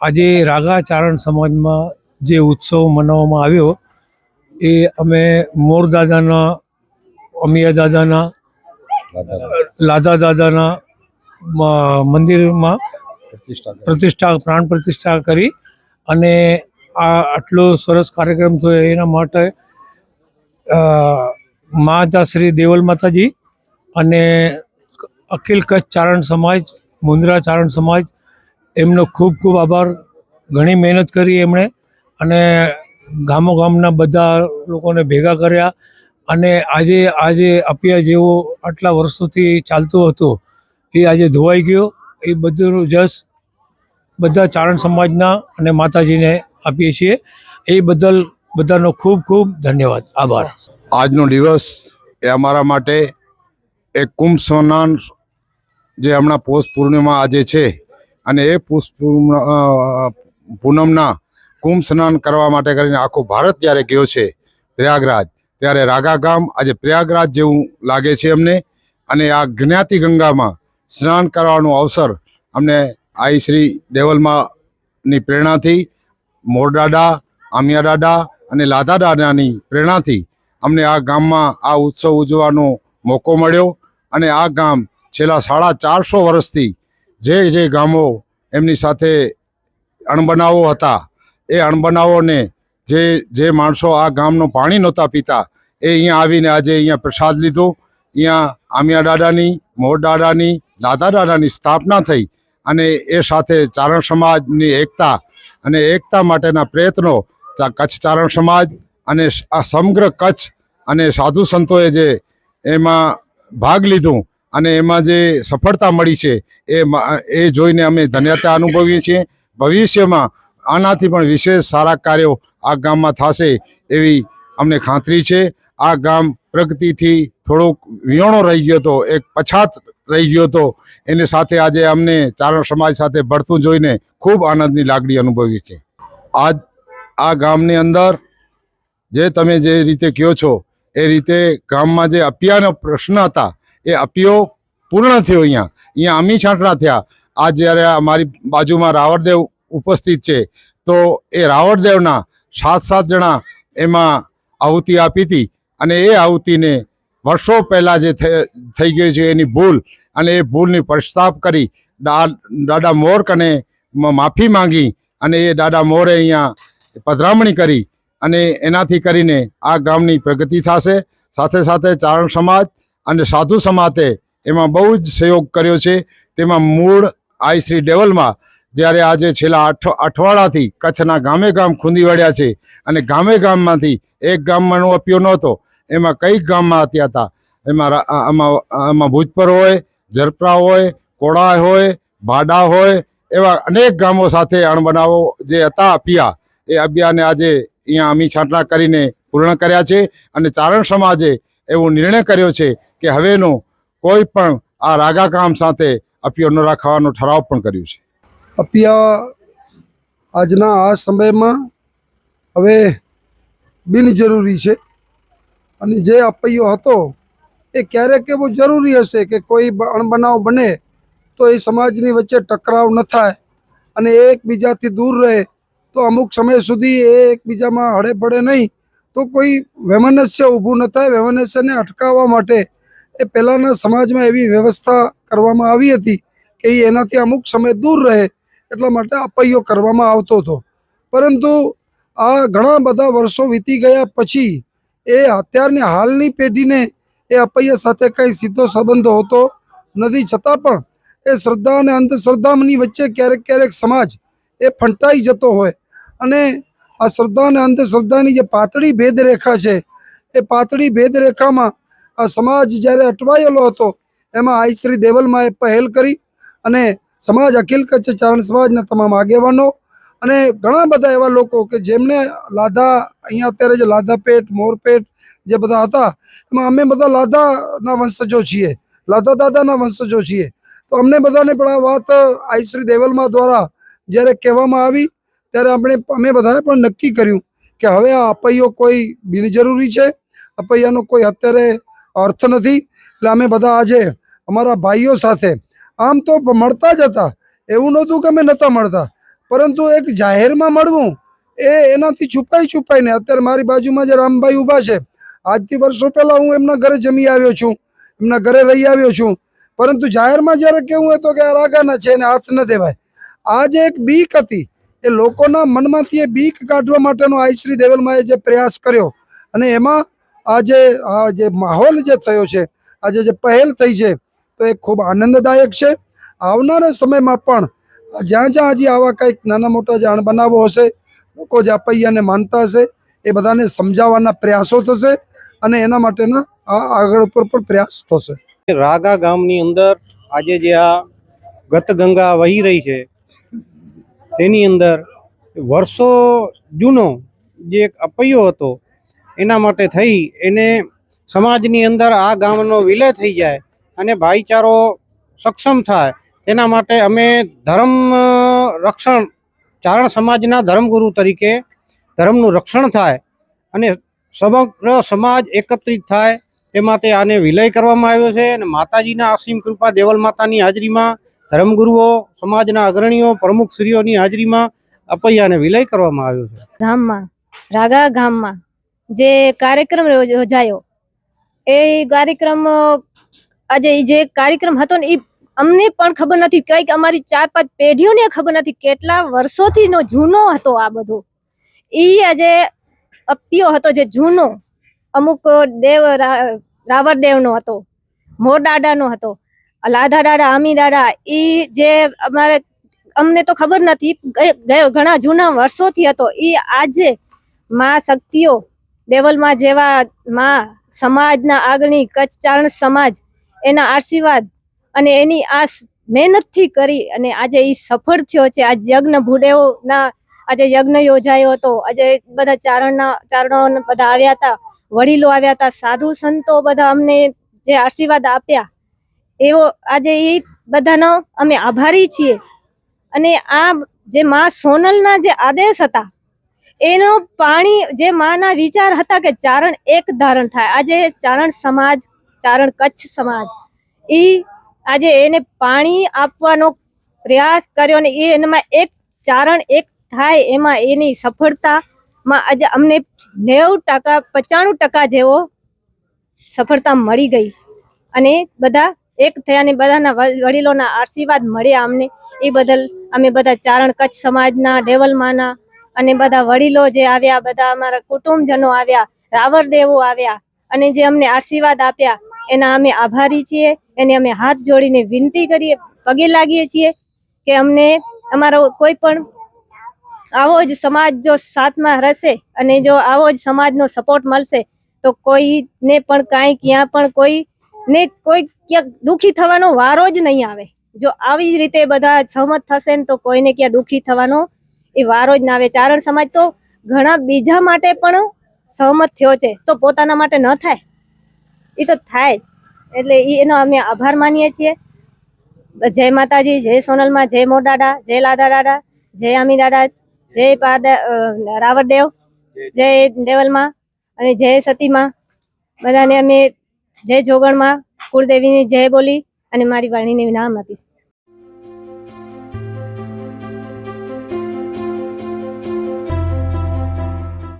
આજે રાગાચારણ સમાજમાં જે ઉત્સવ મનાવવામાં આવ્યો, એ અમે મોર દાદાના અમિયા દાદાના લાદા દાદાના મંદિરમાં પ્રતિષ્ઠા, પ્રાણ પ્રતિષ્ઠા કરી અને આ આટલો સરસ કાર્યક્રમ થયો એના માટે માતા શ્રી દેવલ માતાજી અને અખિલ કચ્છ ચારણ સમાજ મુન્દ્રા ચારણ સમાજ એમનો ખૂબ ખૂબ આભાર. ઘણી મહેનત કરી એમણે અને ગામો ગામના બધા લોકોને ભેગા કર્યા અને આજે આજે અપિયા જેવો આટલા વર્ષોથી ચાલતો હતો, એ આજે ધોવાઈ ગયો. એ બધું જસ બધા ચારણ સમાજના અને માતાજીને આપીએ છીએ. એ બદલ બધાનો ખૂબ ખૂબ ધન્યવાદ. આભાર. આજનો દિવસ એ અમારા માટે એક કુંભ સ્નાન જે હમણાં પોષ પૂર્ણિમા આજે છે અને એ પુષ્પ પૂનમના કુંભ સ્નાન કરવા માટે કરીને આખો ભારત જ્યારે ગયો છે પ્રયાગરાજ. ત્યારે રાગા ગામ આજે પ્રયાગરાજ જેવું લાગે છે અમને. અને આ જ્ઞાતિ ગંગામાં સ્નાન કરવાનો અવસર અમને આઈ શ્રી દેવલમાની પ્રેરણાથી, મોરડાડા, આમિયાડાડા અને લાધાડાડાની પ્રેરણાથી અમને આ ગામમાં આ ઉત્સવ ઉજવવાનો મોકો મળ્યો. અને આ ગામ છેલ્લા સાડા ચારસો વર્ષથી જે જે ગામો એમની સાથે અણબનાવો હતા, એ અણબનાવોને જે જે માણસો આ ગામનું પાણી નહોતા પીતા, એ અહીંયા આવીને આજે અહીંયા પ્રસાદ લીધો. અહીંયા આમિયા દાદાની, મોર દાદા દાદાની સ્થાપના થઈ અને એ સાથે ચારણ સમાજની એકતા અને એકતા માટેના પ્રયત્નો કચ્છ ચારણ સમાજ અને આ સમગ્ર કચ્છ અને સાધુ સંતોએ જે એમાં ભાગ લીધું અને એમાં જે સફળતા મળી છે, એ એ જોઈને અમે ધન્યતા અનુભવીએ છીએ. ભવિષ્યમાં આનાથી પણ વિશેષ સારા કાર્યો આ ગામમાં થશે એવી અમને ખાતરી છે. આ ગામ પ્રગતિથી થોડોક વિયોણો રહી ગયો હતો, એક પછાત રહી ગયો હતો. એની સાથે આજે અમને ચારણ સમાજ સાથે ભળતું જોઈને ખૂબ આનંદની લાગણી અનુભવી છે. આજ, આ ગામની અંદર જે તમે જે રીતે કહો છો, એ રીતે ગામમાં જે અપિયાનો પ્રશ્ન હતા એ અપિયો પૂર્ણ થયો અહીંયા. અહીંયા અમી છાંટણા થયા. આ જ્યારે અમારી બાજુમાં રાવણદેવ ઉપસ્થિત છે, તો એ રાવણદેવના સાત સાત જણા એમાં આહુતિ આપી હતી અને એ આહુતિને વર્ષો પહેલાં જે થઈ ગઈ છે એની ભૂલ અને એ ભૂલની પ્રસ્તાપ કરી દાદા મોર કને માફી માંગી અને એ દાદા મોરે અહીંયા પધરામણી કરી અને એનાથી કરીને આ ગામની પ્રગતિ થશે. સાથે સાથે ચારણ સમાજ અને સાધુ સમાતે એમાં બહુ જ સહયોગ કર્યો છે. તેમાં મૂળ આઈ શ્રી ડેવલમાં જ્યારે આજે છેલ્લા આઠ અઠવાડિયાથી કચ્છના ગામે ગામ ખૂંદી વળ્યા છે અને ગામે ગામમાંથી એક ગામમાં નો અપિયો નહોતો. એમાં કઈ ગામમાં અત્યા હતા. એમાં આમાં આમાં ભુજપર હોય, ઝરપરા હોય કોડા હોય, ભાડા હોય, એવા અનેક ગામો સાથે અણબનાવો જે હતા અપિયા એ અપિયાને આજે અહીંયા અમી છાંટણા કરીને પૂર્ણ કર્યા છે અને ચારણ સમાજે એવો નિર્ણય કર્યો છે કે હવેનો કોઈ પણ આ રાગા કામ સાથે અપિયો ન રાખવાનો ઠરાવ પણ કર્યું છે. અપિયા આજના આ સમયમાં હવે બિનજરૂરી છે. અને જે અપૈયો હતો એ ક્યારેક એવું જરૂરી હશે કે કોઈ અણબનાવ બને તો એ સમાજની વચ્ચે ટકરાવ ન થાય અને એકબીજાથી દૂર રહે તો અમુક સમય સુધી એ એકબીજામાં હળે પડે નહીં તો કોઈ વૈમનસ્ય ઊભું ન થાય. વૈમનસ્યને અટકાવવા માટે એ પહેલાંના સમાજમાં એવી વ્યવસ્થા કરવામાં આવી હતી કે એ એનાથી અમુક સમય દૂર રહે એટલા માટે અપૈયો કરવામાં આવતો હતો. પરંતુ આ ઘણા બધા વર્ષો વીતી ગયા પછી એ અત્યારની હાલની પેઢીને એ અપૈયા સાથે કંઈ સીધો સંબંધ હોતો નથી. છતાં પણ એ શ્રદ્ધા અને અંધશ્રદ્ધાની વચ્ચે ક્યારેક ક્યારેક સમાજ એ ફંટાઈ જતો હોય અને આ શ્રદ્ધા અને અંધશ્રદ્ધાની જે પાતળી ભેદરેખા છે, એ પાતળી ભેદરેખામાં આ સમાજ જ્યારે અટવાયેલો હતો, એમાં આઈ શ્રી દેવલમાં એ પહેલ કરી અને સમાજ અખિલ કચ્છ ચારણ સમાજના તમામ આગેવાનો અને ઘણા બધા એવા લોકો કે જેમને લાધા, અહીંયા અત્યારે જે લાધાપેટ, મોરપેટ જે બધા હતા, એમાં અમે બધા લાધાના વંશજો છીએ, લાધા દાદાના વંશજો છીએ. તો અમને બધાને પણ આ વાત આઈ શ્રી દેવલમા દ્વારા જ્યારે કહેવામાં આવી, ત્યારે આપણે, અમે બધાએ પણ નક્કી કર્યું કે હવે આ અપૈયો કોઈ બિનજરૂરી છે અપૈયાનો કોઈ અત્યારે અર્થ નથી. એટલે અમે બધા આજે અમારા ભાઈઓ સાથે આમ તો મળતા જ હતા. એવું નહોતું કે અમે નહોતા મળતા. પરંતુ એક જાહેરમાં મળવું એ એનાથી છુપાઈ છુપાઈને અત્યારે મારી બાજુમાં જે રામભાઈ ઊભા છે, આજથી વર્ષો પહેલાં હું એમના ઘરે જમી આવ્યો છું, એમના ઘરે રહી આવ્યો છું. પરંતુ જાહેરમાં જ્યારે કેવું હતો કે આ રાગાના છે એને હાથ ન દેવાય. આ જે એક બીક હતી. એ લોકોના મનમાંથી એ બીક કાઢવા માટેનો આઈ શ્રી દેવલમાએ જે પ્રયાસ કર્યો અને એમાં આ જે માહોલ જે થયો છે, આજે જે પહેલ થઈ છે, તો એ ખૂબ આનંદદાયક છે. આવનારા સમયમાં પણ જ્યાં જ્યાં હજી આવા કંઈક નાના મોટા જાણ બનાવો હશે, લોકો જે અપૈયાને માનતા હશે, એ બધાને સમજાવવાના પ્રયાસો થશે અને એના માટેના આ આગળ ઉપર પણ પ્રયાસ થશે. રાગા ગામની અંદર આજે જે આ ગત ગંગા વહી રહી છે, તેની અંદર વર્ષો જૂનો જે એક અપૈયો હતો એના માટે થઈ. એને સમાજની અંદર આ ગામનો વિલય થઈ જાય અને ભાઈચારો સક્ષમ થાય. તેના માટે અમે ધર્મ રક્ષણ, ચારણ સમાજના ધર્મગુરુ તરીકે ધર્મનું રક્ષણ થાય અને સમગ્ર સમાજ એકત્રિત થાય. તે માટે આને વિલય કરવામાં આવ્યો છે અને માતાજીના અસીમ કૃપા દેવલ માતાની હાજરીમાં ધર્મગુરુઓ, સમાજના અગ્રણીઓ પ્રમુખશ્રીઓની હાજરીમાં અપૈયાને વિલય કરવામાં આવ્યો છે. ગામમાં રાગા ગામમાં જે કાર્યક્રમ યોજાયો. એ કાર્યક્રમ, આજે જે કાર્યક્રમ હતો ને એ અમને પણ ખબર નથી. કંઈક અમારી ચાર પાંચ પેઢીઓને ખબર નથી કેટલા વર્ષોથી નો જૂનો હતો આ બધો. એ આજે અપિયો હતો જે જૂનો. અમુક દેવ રાવર દેવનો હતો. મોર દાડાનો હતો. લાધા દાડા અમી દાડા એ જે અમારે, અમને તો ખબર નથી. ઘણા જૂના વર્ષોથી હતો. એ આજે માં શક્તિઓ દેવલમાં જેવા માં સમાજના આગળની કચ્છ ચારણ સમાજ એના આશીર્વાદ અને એની આ મહેનતથી કરી અને આજે એ સફળ થયો છે. આ યજ્ઞ ભૂદેવના આજે યજ્ઞ યોજાયો હતો. આજે બધા ચારણના ચારણો બધા આવ્યા હતા, વડીલો આવ્યા હતા, સાધુ સંતો બધા અમને જે આશીર્વાદ આપ્યા, એવો આજે એ બધાનો અમે આભારી છીએ. અને આ જે મા સોનલના જે આદેશ હતા એનો પાણી જે માના વિચાર હતા કે ચારણ એક ધારણ થાય, આજે ચારણ સમાજ, ચારણ કચ્છ સમાજ, ઈ આજે એને પાણી આપવાનો પ્રયાસ કર્યો ને એ એનામાં એક ચારણ એક થાય એમાં એની સફળતામાં આજે અમને નેવું ટકા, પચાણું ટકા જેવો સફળતા મળી ગઈ. અને બધા એક થયા અને બધાના વડીલોના આશીર્વાદ મળ્યા અમને. એ બદલ અમે બધા ચારણ કચ્છ સમાજના દેવલમાના અને બધા વડીલો જે આવ્યા, બધા અમારા કુટુંબજનો આવ્યા રાવર દેવો આવ્યા અને જે અમને આશીર્વાદ આપ્યા, એના અમે આભારી છીએ. એને અમે હાથ જોડીને વિનંતી કરીએ, પગે લાગીએ છીએ કે અમને અમારો કોઈ પણ આવો જ સમાજ જો સાથમાં રહેશે અને જો આવો જ સમાજનો સપોર્ટ મળશે, તો કોઈને પણ કાંઈ, ક્યાં પણ કોઈ ને કોઈ ક્યાંક દુઃખી થવાનો વારો જ નહીં આવે. જો આવી જ રીતે બધા સહમત થશે ને તો કોઈને ક્યાં દુખી થવાનો એ વારો જ ના આવે. ચારણ સમાજ તો ઘણા બીજા માટે પણ સહમત થયો છે. તો પોતાના માટે ન થાય? એ તો થાય જ. એટલે એનો અમે આભાર માનીએ છીએ. જય માતાજી જય સોનલમાં જય મોડાડા જય લાદા દાદા જય અમી દાદા જય પાદા અ, રાવરદેવ જય દેવલમાં અને જય સતીમાં. બધાને અમે જય જોગણમાં કુળદેવીની જય બોલી અને મારી વાણીને નામ આપીશ.